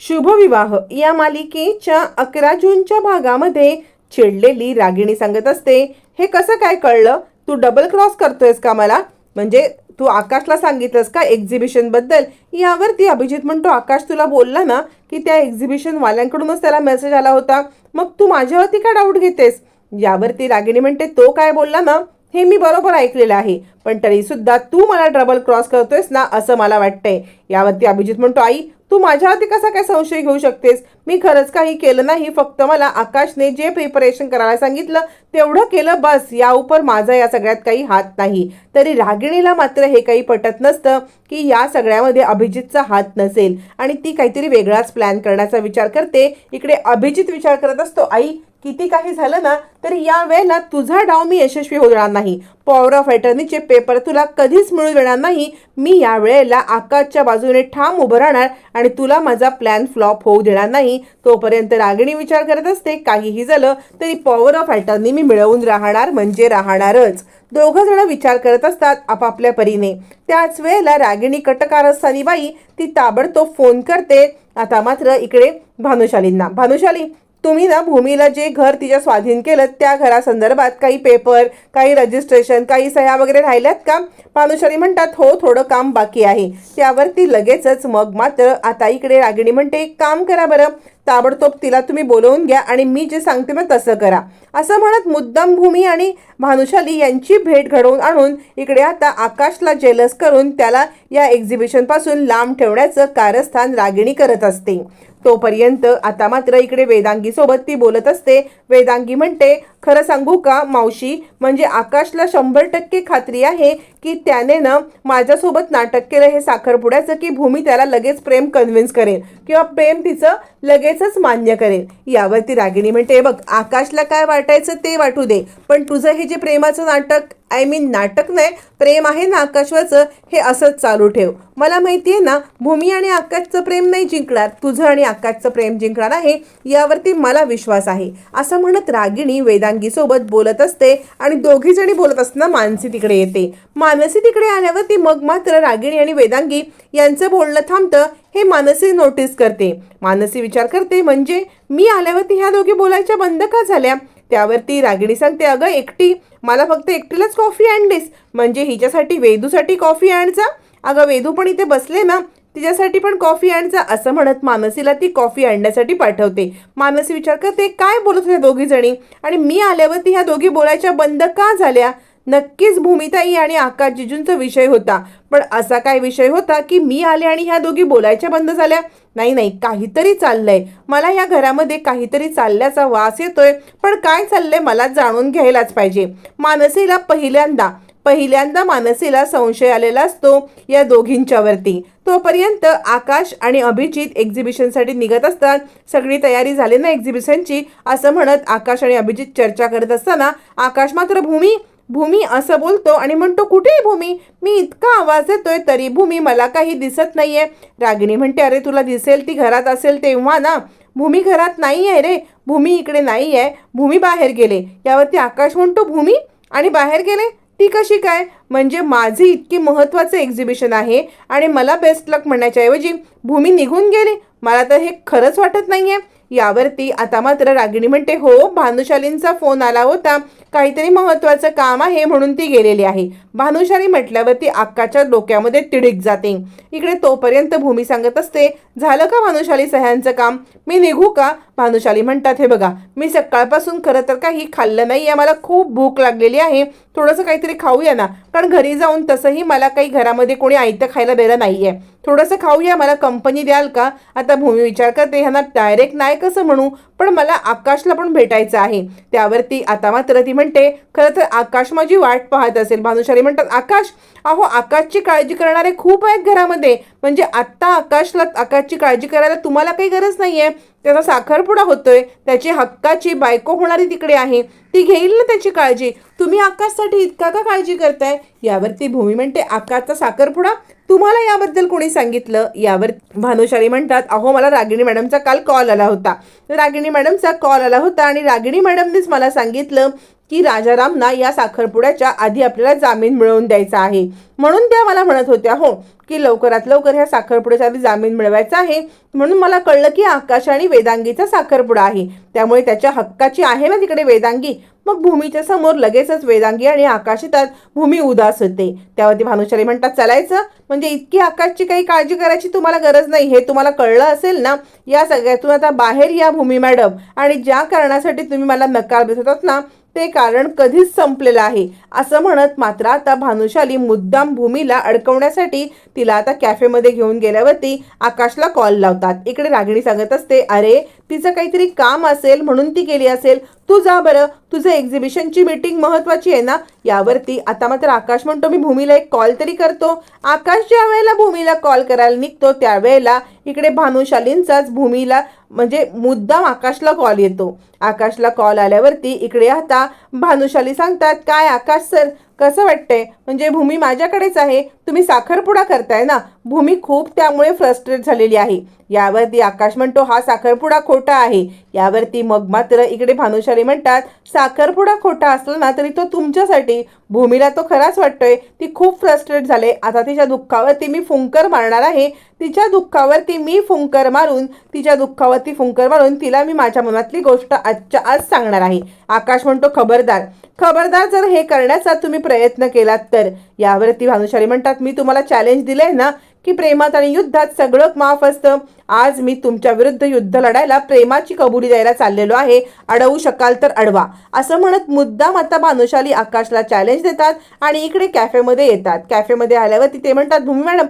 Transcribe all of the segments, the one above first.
शुभविवाह. या मालिकेच्या अकरा जूनच्या भागामध्ये चिडलेली रागिणी सांगत असते हे कसं काय कळलं? तू डबल क्रॉस करतोयस का मला? म्हणजे तू आकाशला सांगितलंस का एक्झिबिशनबद्दल यावरती अभिजित म्हणतो आकाश तुला बोलला ना की त्या एक्झिबिशनवाल्यांकडूनच त्याला मेसेज आला होता. मग तू माझ्यावरती का डाऊट घेतेस? यावरती रागिणी म्हणते तो काय बोलला ना? हे मी बरोबर ऐकलेलं आहे. पण तरीसुद्धा तू मला डबल क्रॉस करतोयस ना असं मला वाटतंय. यावरती अभिजित म्हणतो आई तू माझ्यावरती कसा काय संशय घेऊ शकतेस? मी खरंच काही केलं नाही फक्त मला आकाशने जे प्रिपरेशन करायला सांगितलं तेवढं केलं बस. या उपर माझा या सगळ्यात काही हात नाही. तरी रागिणीला मात्र हे काही पटत नसतं की या सगळ्यामध्ये अभिजितचा हात नसेल. आणि ती काहीतरी वेगळाच प्लॅन करण्याचा विचार करते. इकडे अभिजित विचार करत असतो आई किती काही झालं ना तरी या वेळेला तुझा डाव मी यशस्वी होणार नाही. पॉवर ऑफ अटर्नीचे पेपर तुला कधीच मिळू देणार नाही. मी या वेळेला आकाशच्या बाजूने ठाम उभं राहणार आणि तुला माझा प्लॅन फ्लॉप होऊ देणार नाही. तोपर्यंत रागिणी विचार करत असते काहीही झालं तरी पॉवर ऑफ अटर्नी मी मिळवून राहणार म्हणजे राहणारच. दोघं जण विचार करत असतात आपापल्या परीने. त्याच वेळेला रागिणी कटकारस्थानी बाई ती ताबडतोब फोन करते. आता मात्र इकडे भानुशालींना. भानुशाली तुम्ही ना भूमीला जे घर तिच्या स्वाधीन केलं त्या घरासंदर्भात काही पेपर काही रजिस्ट्रेशन काही सह्या वगैरे राहिल्यात का? पानुशाली म्हणतात हो थोडं काम बाकी आहे. त्यावरती लगेचच मग मात्र आता इकडे रागिणी म्हणते काम करा बरं. ताबडतोब तिला तुम्ही बोलवून घ्या आणि मी जे सांगते मग तसं करा. असं म्हणत मुद्दाम भूमी आणि भानुशाली यांची भेट घडवून आणून इकडे आता आकाशला जेलस करून त्याला या एक्झिबिशनपासून लांब ठेवण्याचं कारस्थान रागिणी करत असते. तोपर्यंत आता मात्र इकडे वेदांगी सोबत ती बोलत असते. वेदांगी म्हणते खरं सांगू का मावशी? म्हणजे आकाशला शंभर टक्के खात्री आहे की त्याने ना माझ्यासोबत नाटक केलं हे साखरपुड्याचं की भूमी त्याला लगेच प्रेम कन्व्हिन्स करेल. किंवा प्रेम तिचं लगेचच मान्य करेल. यावरती रागिणी म्हणते बघ आकाशला काय वाटायचं ते वाटू दे. पण तुझं हे जे प्रेमाचं नाटक आय मीन नाटक नाही प्रेम आहे ना आकाशवाचं हे असंच चालू ठेव. मला माहिती आहे ना भूमी आणि आकाशचं प्रेम नाही जिंकणार. तुझं आणि आकाशचं प्रेम जिंकणार आहे यावरती मला विश्वास आहे. असं म्हणत रागिणी वेदा सोबत बोलत असते आणि दोघी जणी बोलत असताना मानसी तिकडे येते. मानसी तिकडे आल्यावरती मग मात्र रागिणी आणि वेदांगी यांचं बोलणं थांबतं हे मानसी नोटीस करते. मानसी विचार करते म्हणजे मी आल्यावरती ह्या दोघी बोलायच्या बंद का झाल्या? त्यावरती रागिणी सांगते अगं एकटी मला फक्त एकटीलाच कॉफी आणलीस. म्हणजे हिच्यासाठी वेदूसाठी कॉफी आणचा अगं वेदू पण इथे बसले ना तिच्यासाठी पण कॉफी आणचा असं म्हणत मानसीला ती कॉफी आणण्यासाठी पाठवते. मानसी विचार करते काय बोलत होत्या दोघी जणी? आणि मी आल्यावरती ह्या दोघी बोलायच्या बंद का झाल्या? नक्कीच भूमिताई आणि आकाश जिजूंचा विषय होता. पण असा काय विषय होता की मी आले आणि ह्या दोघी बोलायच्या बंद झाल्या? नाही नाही काहीतरी चाललंय. मला या घरामध्ये काहीतरी चालल्याचा वास येतोय. पण काय चाललंय मला जाणून घ्यायलाच पाहिजे. मानसीला पहिल्यांदा पहिल्यांदा मानसीला संशय आलेला असतो या दोघींच्यावरती. तोपर्यंत आकाश आणि अभिजित एक्झिबिशनसाठी निघत असतात. सगळी तयारी झाली ना एक्झिबिशनची असं म्हणत आकाश आणि अभिजित चर्चा करत असताना आकाश मात्र भूमी भूमी असं बोलतो आणि म्हणतो कुठे भूमी? मी इतका आवाज देतोय तरी भूमी मला काही दिसत नाहीये. रागिणी म्हणते अरे तुला दिसेल ती घरात असेल तेव्हा ना. भूमी घरात नाही आहे रे. भूमी इकडे नाही आहे भूमी बाहेर गेले. यावरती आकाश म्हणतो भूमी? आणि बाहेर गेले? ती कशी काय? म्हणजे माझे इतके महत्त्वाचं एक्झिबिशन आहे आणि मला बेस्ट लक म्हणण्याच्या ऐवजी भूमी निघून गेली. मला तर हे खरंच वाटत नाही आहे यावरती आता मात्र रागिणी म्हणते हो भानुशालींचा फोन आला होता. काहीतरी महत्वाचं काम आहे म्हणून ती गेलेली आहे. भानुशाली म्हटल्यावरती अक्काच्या डोक्यामध्ये तिडीक जाते. इकडे तोपर्यंत भूमी सांगत असते झालं का भानुशाली सह्यांचं काम? मी निघू का? भानुशाली म्हणतात हे बघा मी सकाळपासून खरं तर काही खाल्लं नाही आहे मला खूप भूक लागलेली आहे. थोडंसं काहीतरी खाऊया ना. कारण घरी जाऊन तसंही मला काही घरामध्ये कोणी आयतं खायला दिलं नाही आहे थोडंसं खाऊया मला कंपनी द्याल का? आता भूमी विचार करते ह्यांना डायरेक्ट नाही कसं म्हणू पण मला आकाशला पण भेटायचं आहे. त्यावरती आता मात्र ती म्हणते खरं तर आकाश माझी वाट पाहत असेल. भानुशाली म्हणतात आकाश अहो आकाशची काळजी करणारे खूप आहेत घरामध्ये. म्हणजे आत्ता आकाशला आकाशची काळजी करायला तुम्हाला काही गरज नाही आहे त्याचा साखरपुडा होतोय त्याची हक्काची बायको होणारी तिकडे आहे. ती घेईल ना त्याची काळजी? तुम्ही आकाशसाठी इतका का काळजी करताय? यावरती भूमी म्हणते आकाशचा साखरपुडा? तुम्हाला याबद्दल कोणी सांगितलं? यावर भानुशाली म्हणतात अहो मला रागिणी मॅडमचा काल कॉल आला होता. रागिणी मॅडमचा कॉल आला होता आणि रागिणी मॅडमनेच मला सांगितलं की राजारामना या साखरपुड्याच्या आधी आपल्याला जामीन मिळवून द्यायचा आहे. म्हणून त्या मला म्हणत होत्या हो की लवकरात लवकर ह्या साखरपुड्याच्या आधी जामीन मिळवायचा आहे. म्हणून मला कळलं की आकाश आणि वेदांगीचा साखरपुडा आहे. त्यामुळे त्याच्या हक्काची आहे ना तिकडे वेदांगी? मग भूमीच्या समोर लगेचच वेदांगी आणि आकाश येतात. भूमी उदास होते. त्यावरती भानुशाली म्हणतात चालायचं? म्हणजे इतकी आकाशची काही काळजी करायची तुम्हाला गरज नाही. हे तुम्हाला कळलं असेल ना? या सगळ्यातून आता बाहेर या भूमी मॅडम. आणि ज्या कारणासाठी तुम्ही मला नकार देत होतात ना ते कारण कधीच संपलेलं आहे. असं म्हणत मात्र आता भानुशाली मुद्दाम भूमीला अडकवण्यासाठी तिला आता कॅफेमध्ये घेऊन गेल्यावरती आकाशला कॉल लावतात. इकडे रागिणी सांगत असते अरे तिचं काहीतरी काम असेल म्हणून ती गेली असेल. तू जा बरं. तुझं एक्झिबिशनची मीटिंग महत्वाची आहे ना? यावरती. आता मात्र आकाश म्हणतो मी भूमीला एक कॉल तरी करतो. आकाश ज्या वेळेला भूमीला कॉल करायला निघतो त्यावेळेला इकडे भानुशालींचाच भूमीला म्हणजे मुद्दाम आकाशला कॉल येतो. आकाशला कॉल आल्यावरती इकडे आता भानुशाली सांगतात काय आकाश सर कसं वाटतंय? म्हणजे भूमी माझ्याकडेच आहे तुम्ही साखरपुडा करताय ना? भूमी खूप त्यामुळे फ्रस्ट्रेट झालेली आहे. यावरती आकाश म्हणतो हा साखरपुडा खोटा आहे. यावरती मग मात्र इकडे भानुशाली म्हणतात साखरपुडा खोटा असला ना तरी तो तुमच्यासाठी. भूमीला तो खराच वाटतोय. ती खूप फ्रस्ट्रेट झाले. आता तिच्या दुःखावरती मी फुंकर मारणार आहे. तिच्या दुःखावरती मी फुंकर मारून तिच्या दुःखावरती फुंकर मारून तिला मी माझ्या मनातली गोष्ट आजच्या आज सांगणार आहे. आकाश म्हणतो खबरदार खबरदार जर हे करण्याचा तुम्ही प्रयत्न केलात तर. यावरती भानुशाली म्हणतात मी तुम्हाला चॅलेंज दिलंय ना की प्रेमात आणि युद्धात सगळं माफ असतं. आज मी तुमच्या विरुद्ध युद्ध लढायला प्रेमाची कबुली द्यायला चाललेलो आहे. अडवू शकाल तर अडवा. असं म्हणत मुद्दाम आता भानुशाली आकाशला चॅलेंज देतात आणि इकडे कॅफेमध्ये येतात. कॅफेमध्ये आल्यावरती ते म्हणतात भूमी मॅडम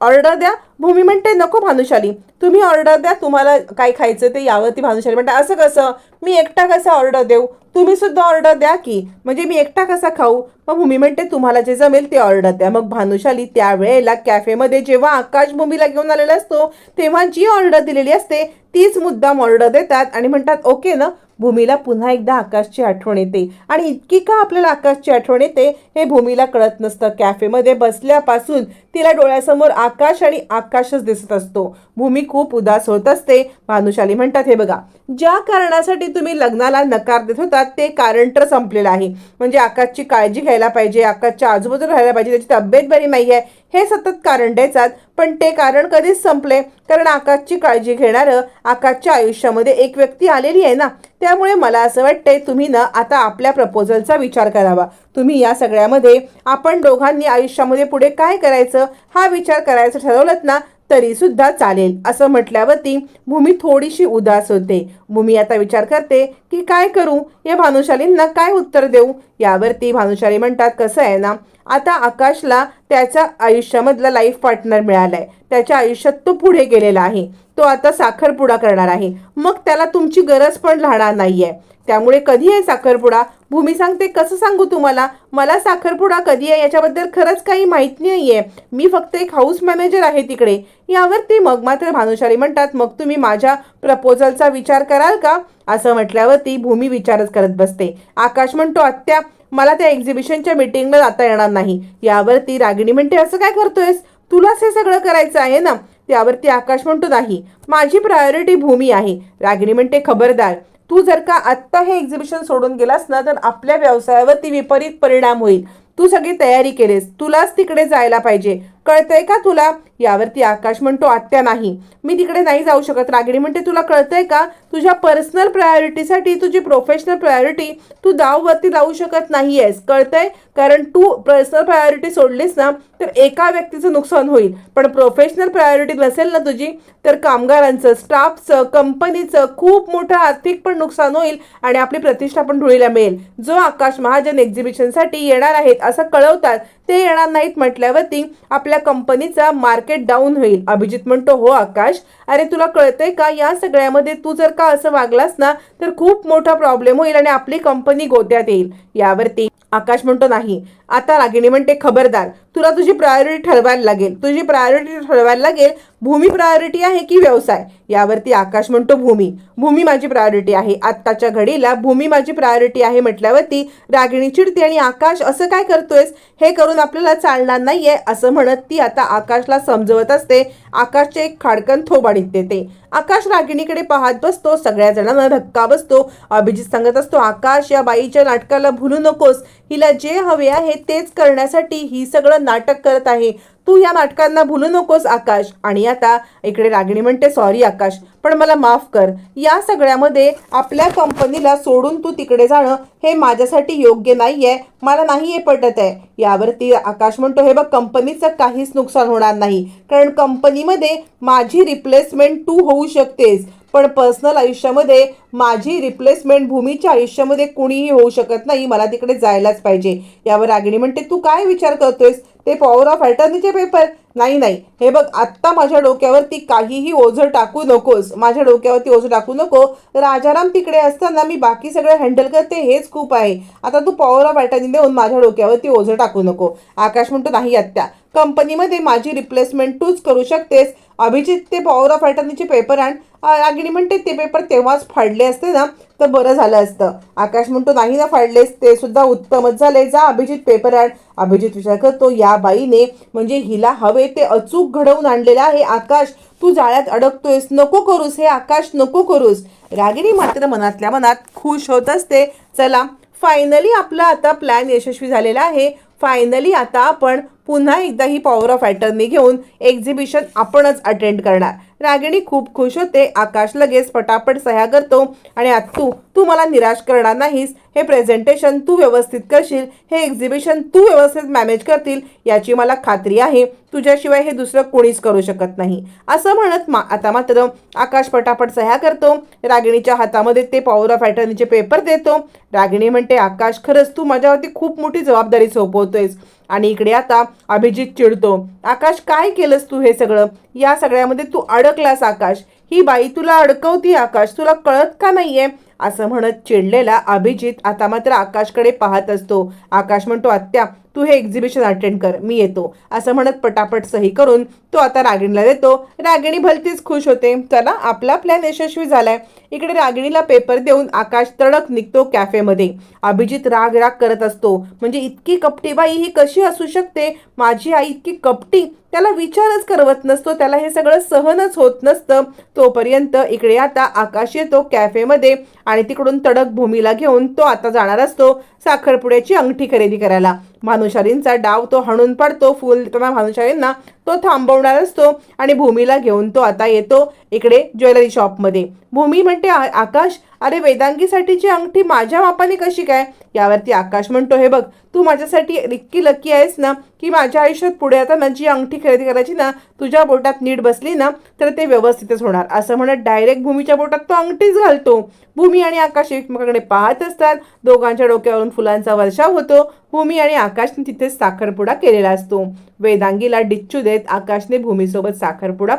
ऑर्डर द्या. भूमी म्हणते नको भानुशाली. तुम्ही ऑर्डर द्या तुम्हाला काय खायचं ते यावरती भानुशाली म्हणते असं कसं? मी एकटा कसा ऑर्डर देऊ? तुम्ही सुद्धा ऑर्डर द्या की. म्हणजे मी एकटा कसा खाऊ? मग भूमी म्हणते तुम्हाला जे जमेल ते ऑर्डर द्या. मग भानुशाली त्यावेळेला कॅफेमध्ये जेव्हा आकाश भूमीला घेऊन आलेला असतो तेव्हा जी ऑर्डर दिलेली असते तीच मुद्दाम ऑर्डर देतात आणि म्हणतात ओके ना भूमीला पुन्हा एकदा आकाशची आठवण येते. आणि इतकी का आपल्याला आकाशची आठवण येते हे भूमीला कळत नसतं. कॅफेमध्ये बसल्यापासून तिला डोळ्यासमोर आकाश आणि आकाशच दिसत असतो. भूमी खूप उदास होत असते. भानुशाली म्हणतात हे बघा ज्या कारणासाठी तुम्ही लग्नाला नकार देत होतात ते कारण तर संपलेलं आहे. म्हणजे आकाशची काळजी घ्यायला पाहिजे आकाशच्या आजूबाजूला राहायला पाहिजे त्याची तब्येत बरी नाही आहे हे सतत कारण द्यायचात पण ते कारण कधीच संपले. कारण आकाशची काळजी घेणारं आकाशच्या आयुष्यामध्ये एक व्यक्ती आलेली आहे ना त्यामुळे मला असं वाटतंय तुम्ही ना आता आपल्या प्रपोजलचा विचार करावा. तुम्ही या सगळ्यामध्ये आपण दोघांनी आयुष्यामध्ये पुढे काय करायचं हा विचार करायचं ठरवलं ना तरी सुद्धा चालेल. असं म्हटल्यावरती भूमी थोडीशी उदास होते. भूमी आता विचार करते की काय करू? या भानुशालींना काय उत्तर देऊ? यावरती भानुशाली म्हणतात कसं आहे ना आता आकाशला त्याच्या आयुष्यामधला लाईफ पार्टनर मिळाला आहे त्याच्या आयुष्यात तो पुढे गेलेला आहे. तो आता साखरपुडा करणार आहे. मग त्याला तुमची गरज पण राहणार नाही आहे त्यामुळे कधी आहे साखरपुडा? भूमी सांगते कसं सांगू तुम्हाला? मला साखरपुडा कधी आहे याच्याबद्दल खरंच काही माहीत नाही आहे मी फक्त एक हाऊस मॅनेजर आहे तिकडे. यावरती मग मात्र भानुशाली म्हणतात मग तुम्ही माझ्या प्रपोजलचा विचार कराल का? असं म्हटल्यावरती भूमी विचारच करत बसते. आकाश म्हणतो आत्या मला त्या एक्झिबिशनच्या मिटिंगला जाता येणार नाही. यावरती रागिणी म्हणते असं काय करतोयस? तुलाच हे सगळं करायचं आहे ना? त्यावरती आकाश म्हणतो नाही माझी प्रायोरिटी भूमी आहे. रागिणी म्हणते खबरदार तू जर का आत्ता हे एक्झिबिशन सोडून गेलास ना तर आपल्या व्यवसायावरती विपरीत परिणाम होईल. तू सगळी तयारी केलीस तुलाच तिकडे जायला पाहिजे. कळतंय का तुला? यावरती आकाश म्हणतो आत्या नाही. मी तिकडे नाही जाऊ शकत. रागिणी म्हणते तुला कळतंय का? तुझ्या पर्सनल प्रायोरिटीसाठी तुझी प्रोफेशनल प्रायोरिटी तू दाववरती लावू शकत नाही आहेस कळतंय? कारण तू पर्सनल प्रायोरिटी सोडलीस ना तर एका व्यक्तीचं नुकसान होईल. पण प्रोफेशनल प्रायोरिटी नसेल ना तुझी तर कामगारांचं स्टाफचं कंपनीचं खूप मोठं आर्थिक पण नुकसान होईल आणि आपली प्रतिष्ठा पण धुळीला मिळेल. जो आकाश महाजन एक्झिबिशनसाठी येणार आहेत असं कळवतात ते येणार नाहीत म्हटल्यावरती आपल्या कंपनीचा मार्केट डाऊन होईल. अभिजित म्हणतो हो आकाश. अरे तुला कळतंय का? या सगळ्यामध्ये तू जर का असं वागलास ना तर खूप मोठा प्रॉब्लेम होईल आणि आपली कंपनी गोत्यात येईल. यावरती आकाश म्हणतो नाही. आता रागिणी म्हणते खबरदार. तुला तुझी प्रायोरिटी ठरवायला लागेल. तुझी प्रायोरिटी ठरवायला लागेल भूमी प्रायोरिटी आहे की व्यवसाय? यावरती आकाश म्हणतो भूमी. भूमी माझी प्रायोरिटी आहे. आत्ताच्या घडीला भूमी माझी प्रायोरिटी आहे म्हटल्यावरती रागिणी चिडते आणि आकाश असं काय करतोयस? हे करून आपल्याला चालणार नाहीये असं म्हणत ती आता आकाशला समजवत असते. आकाशचे एक खाडकन थोबाडीत देते. आकाश रागिणीकडे पाहत बसतो. सगळ्या जणांना धक्का बसतो. अभिजित सांगत असतो आकाश या बाईच्या नाटकाला भुलू नकोस. हिला जे हवे आहे तेच करण्यासाठी ही सगळं नाटक करत आहे. तू या नाटकांना भुलू नकोस आकाश. आणि आता इकडे रागिणी म्हणते सॉरी आकाश. पण मला माफ कर. या सगळ्यामध्ये आपल्या कंपनीला सोडून तू तिकडे जाणं हे माझ्यासाठी योग्य नाही आहे मला नाही हे पटत आहे. यावरती आकाश म्हणतो हे बघ कंपनीचं काहीच नुकसान होणार नाही. कारण कंपनीमध्ये माझी रिप्लेसमेंट तू होऊ शकतेस. पण पर्सनल आयुष्यामध्ये माझी रिप्लेसमेंट भूमीच्या आयुष्यामध्ये कुणीही होऊ शकत नाही मला तिकडे जायलाच पाहिजे. यावर रागिणी म्हणते तू काय विचार करतोयस? ते पॉवर ऑफ अटर्नीचे पेपर नाही नाही. हे बघ आत्ता माझ्या डोक्यावरती काहीही ओझं टाकू नकोस. माझ्या डोक्यावरती ओझं टाकू नको. राजाराम तिकडे असताना मी बाकी सगळं हँडल करते हेच खूप आहे. आता तू पॉवर ऑफ अटर्नी देऊन माझ्या डोक्यावरती ओझं टाकू नको. आकाश म्हणतो नाही आत्या. कंपनीमध्ये माझी रिप्लेसमेंट तूच करू शकतेस. अभिजित ते पॉवर ऑफ अटर्नीचे पेपर आण. अ, रागिणी म्हणते ते पेपर तेव्हाच फाडले असते ना तर बरं झालं असतं. आकाश म्हणतो नाही ना फाडलेस ते सुद्धा उत्तमच झाले जा अभिजित पेपर आण. अभिजित विचार करतो या बाईने म्हणजे हिला हवे ते अचूक घडवून आणलेलं आहे. आकाश तू जाळ्यात अडकतोयस. नको करूस हे आकाश नको करूस. रागिणी मात्र मनातल्या मनात खुश होत असते. चला फायनली आपला आता प्लॅन यशस्वी झालेला आहे. फायनली आता आपण पुन्हा एकदा ही पॉवर ऑफ अटर्नी घेऊन एक्झिबिशन आपणच अटेंड करणार. रागिणी खूप खुश होते. आकाश लगेच पटापट सह्या करतो. आणि आत्तू तू मला निराश करणार नाहीस. हे प्रेझेंटेशन तू व्यवस्थित करशील हे एक्झिबिशन तू व्यवस्थित मॅनेज करतील याची मला खात्री आहे. तुझ्याशिवाय हे दुसरं कोणीच करू शकत नाही. असं म्हणत मा आता मात्र आकाश पटापट सह्या करतो. रागिणीच्या हातामध्ये ते पॉवर ऑफ अटर्नीचे पेपर देतो. रागिणी म्हणते आकाश खरंच तू माझ्यावरती खूप मोठी जबाबदारी सोपवतोयस. आणि इकडे आता अभिजित चिडतो आकाश काय केलंस तू हे सगळं? या सगळ्यामध्ये तू अडकलास आकाश. ही बाई तुला अडकवती आकाश. तुला कळत का नाही आहे असं म्हणत चिडलेला अभिजित आता मात्र आकाशकडे पाहत असतो. आकाश म्हणतो आत्या तू हे एक्झिबिशन अटेंड कर मी येतो. असं म्हणत पटापट सही करून तो आता रागिणीला देतो. रागिणी भलतीच खुश होते. चला आपला प्लॅन यशस्वी झालाय. इकडे रागिणीला पेपर देऊन आकाश तडक निघतो कॅफेमध्ये अभिजित राग राग करत असतो. म्हणजे इतकी कपटी बाई ही कशी असू शकते? माझी आई इतकी कपटी. त्याला विचारच करवत नसतो. त्याला हे सगळं सहनच होत नसतं. तोपर्यंत इकडे आता आकाश येतो कॅफेमध्ये आणि तिकडून तडक भूमीला घेऊन तो आता जाणार असतो साखरपुड्याची अंगठी खरेदी करायला. भानुशालींचा डाव तो हाणून पडतो. फुल त्यांना भानुशालींना तो थांबवणार असतो आणि भूमीला घेऊन तो आता येतो इकडे ज्वेलरी शॉपमध्ये. भूमी म्हणते "आ- आकाश अरे वेदांगीसाठीची अंगठी माझ्या मापाने कशी काय? यावरती आकाश म्हणतो हे बघ तू माझ्यासाठी इतकी लकी आहेस ना की माझ्या आयुष्यात पुढे आता जी अंगठी खरेदी करायची ना तुझ्या बोटात नीट बसली ना तर ते व्यवस्थितच होणार. असं म्हणत डायरेक्ट भूमीच्या बोटात तो अंगठीच घालतो. भूमी आणि आकाश एकमेकाकडे पाहत असतात. दोघांच्या डोक्यावरून फुलांचा वर्षाव होतो. भूमी आणि आकाशने तिथेच साखरपुडा केलेला असतो. वेदांगीला डिच्चू देत आकाशने भूमीसोबत साखरपुडा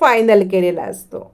फायनल केलेला असतो.